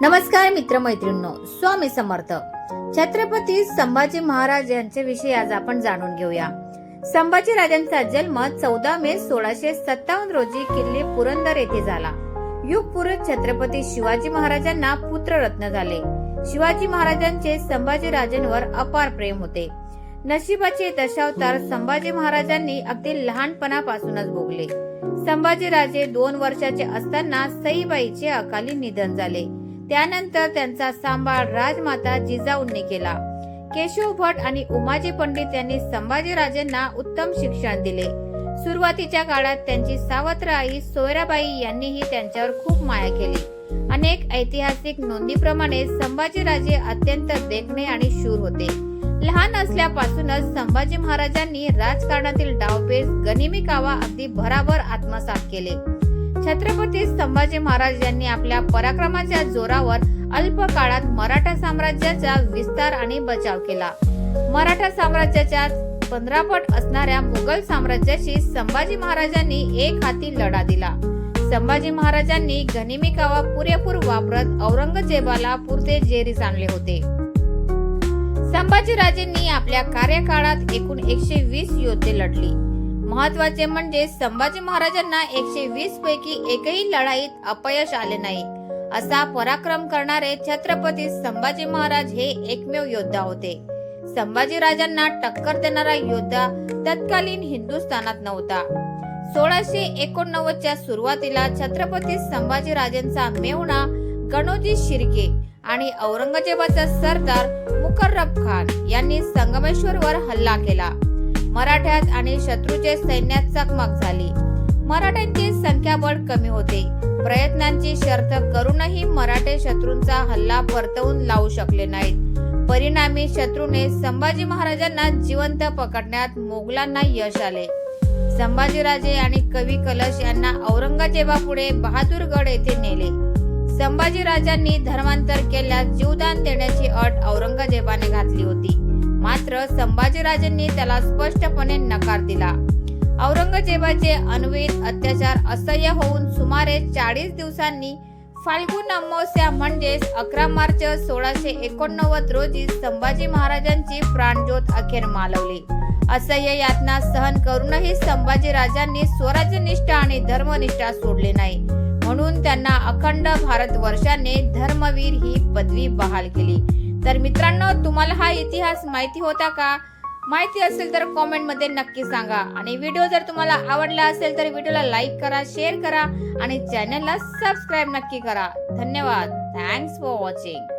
नमस्कार मित्रमैत्रिणींनो स्वामी समर्थ. छत्रपती संभाजी महाराज यांच्याविषयी आज आपण जाणून घेऊया. संभाजी राजांचा जन्म चौदा मे सोळाशे सत्तावन्न रोजी किल्ले पुरंदर येथे झाला. युग छत्रपती शिवाजी महाराजांना पुत्ररत्न झाले. शिवाजी महाराजांचे संभाजी राजांवर अपार प्रेम होते. नशिबाचे दशावतार संभाजी महाराजांनी अगदी लहानपणापासूनच भोगले. संभाजी राजे दोन वर्षाचे असताना सईबाईचे अकाली निधन झाले. त्यानंतर त्यांचा सांभाळ राजमाता जिजाऊंनी केला. केशव भट आणि उमाजी पंडित यांनी संभाजीराजेंना उत्तम शिक्षण दिले. सुरुवातीच्या काळात त्यांची सावत्र आई सोयराबाई यांनीही त्यांच्यावर खूप माया केली. अनेक ऐतिहासिक नोंदीप्रमाणे संभाजीराजे अत्यंत देखणे आणि शूर होते. लहान असल्यापासूनच संभाजी महाराजांनी राजकारणातील डावपेच गनिमी कावा अगदी भराभर आत्मसात केले. छत्रपती संभाजी महाराज यांनी आपल्या पराक्रमाच्या जोरावर अल्प काळात मराठा साम्राज्याचा विस्तार आणि बचाव केला. मराठा साम्राज्याच्या पंधरा पट असणाऱ्या मुघल साम्राज्याशी संभाजी महाराजांनी एक हाती लढा दिला. संभाजी महाराजांनी गनिमिकावा पुरेपूर वापरत औरंगजेबाला पुरते जेरीस आणले होते. संभाजीराजेंनी आपल्या कार्यकाळात एकूण एकशे वीस योद्धे लढली. महत्त्वाचे म्हणजे संभाजी महाराजांना एकशे वीस पैकी एकही लढाईत अपयश आले नाही. असा पराक्रम करणारे छत्रपती संभाजी महाराज हे एकमेव योद्धा होते. संभाजी राजांना टक्कर देणारा योद्धा तत्कालीन हिंदुस्थानात नव्हता. सोळाशे एकोणनव्वदच्या सुरुवातीला छत्रपती संभाजी राजांचा मेहुणा गणोजी शिर्के आणि औरंगजेबाचा सरदार मुकर्रब खान यांनी संगमेश्वरवर हल्ला केला. मराठ्यात आणि शत्रूचे सैन्यात चकमक झाली. मराठ्यांचे संख्याबळ कमी होते. प्रयत्नांची शर्त करूनही मराठे शत्रूंचा हल्ला परतवून लावू शकले नाहीत. परिणामी शत्रूने संभाजी महाराजांना जिवंत पकडण्यात मोगलांना यश आले. संभाजीराजे आणि कवी कलश यांना औरंगजेबापुढे बहादूरगड येथे नेले. संभाजीराजांनी धर्मांतर केल्यास जीवदान देण्याची अट औरंगजेबाने घातली होती. मात्र संभाजीराजांनी त्याला स्पष्टपणे नकार दिला. औरंगजेबाचे अन्वित अत्याचार असह्य होऊन सुमारे चाळीस दिवसांनी फाल्गुन अमावस्या म्हणजेच अकरा मार्च सोळाशे एकोणनव्वद रोजी संभाजी महाराजांची प्राणज्योत अखेर मालवली. असह्य यातना सहन करूनही संभाजी राजांनी स्वराज्यनिष्ठा आणि धर्मनिष्ठा सोडले नाही. म्हणून त्यांना अखंड भारत वर्षाने धर्मवीर ही पदवी बहाल केली. तर मित्रांनो तुम्हाला हा इतिहास माहिती होता का? माहिती असेल तर कॉमेंटमध्ये नक्की सांगा. आणि व्हिडिओ जर तुम्हाला आवडला असेल तर व्हिडिओला लाईक करा शेअर करा आणि चॅनलला सबस्क्राईब नक्की करा. धन्यवाद. Thanks for watching